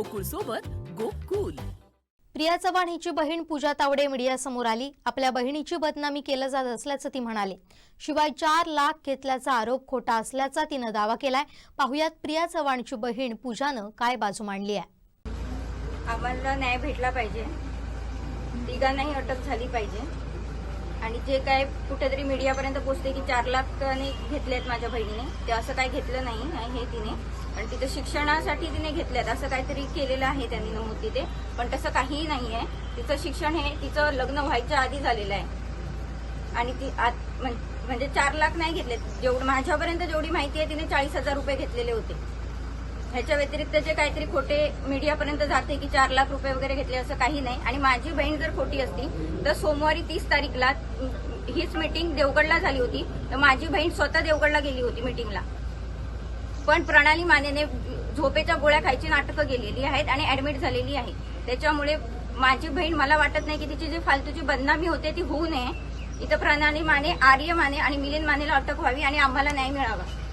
गोकुळ सोबत गोकुल. प्रिया चव्हाण हिची बहीण पूजा तावडे मीडियासमोर आली. आपल्या बहिणीची बदनामी केलं जात असल्याचं ती म्हणाली. शिवाय चार लाख घेतल्याचा आरोप खोटा असल्याचा तिनं दावा केलाय. पाहुयात प्रिया चव्हाणची बहीण पूजानं काय बाजू मांडली आहे? आम्हाला न्याय भेटला पाहिजे. तिघांनाही अटक झाली पाहिजे. आणि जे काय कुठेतरी मीडियापर्यंत पोचते की चार लाखाने घेतलेत माझ्या बहिणीने ते असं काय घेतलं नाही हे तिने. आणि तिथं शिक्षणासाठी तिने घेतल्यात असं काहीतरी केलेलं आहे त्यांनी नमूद तिथे. पण तसं काहीही नाही आहे तिचं शिक्षण हे तिचं लग्न व्हायच्या आधी झालेलं आहे. आणि ती आत म्हणजे चार लाख नाही घेतलेत. जेवढं माझ्यापर्यंत जेवढी माहिती आहे तिने चाळीस हजार रुपये घेतलेले होते. ह्याच्या व्यतिरिक्त जे काहीतरी खोटे मीडियापर्यंत जाते की चार लाख रुपये वगैरे घेतले असं काही नाही. आणि माझी बहीण जर खोटी असती तर सोमवारी तीस तारीखला हीच मीटिंग देवगडला झाली होती. तर माझी बहीण स्वतः देवगडला गेली होती मीटिंगला पण प्रणाली मानेने झोपेच्या गोळ्या खायची नाटकं गेलेली आहेत आणि ऍडमिट झालेली आहे. त्याच्यामुळे माझी बहीण मला वाटत नाही की तिची जी फालतूची बदनामी होते ती होऊ नये. इथं प्रणाली माने आर्य माने आणि मिलिंद मानेला अटक व्हावी आणि आम्हाला न्याय मिळावा.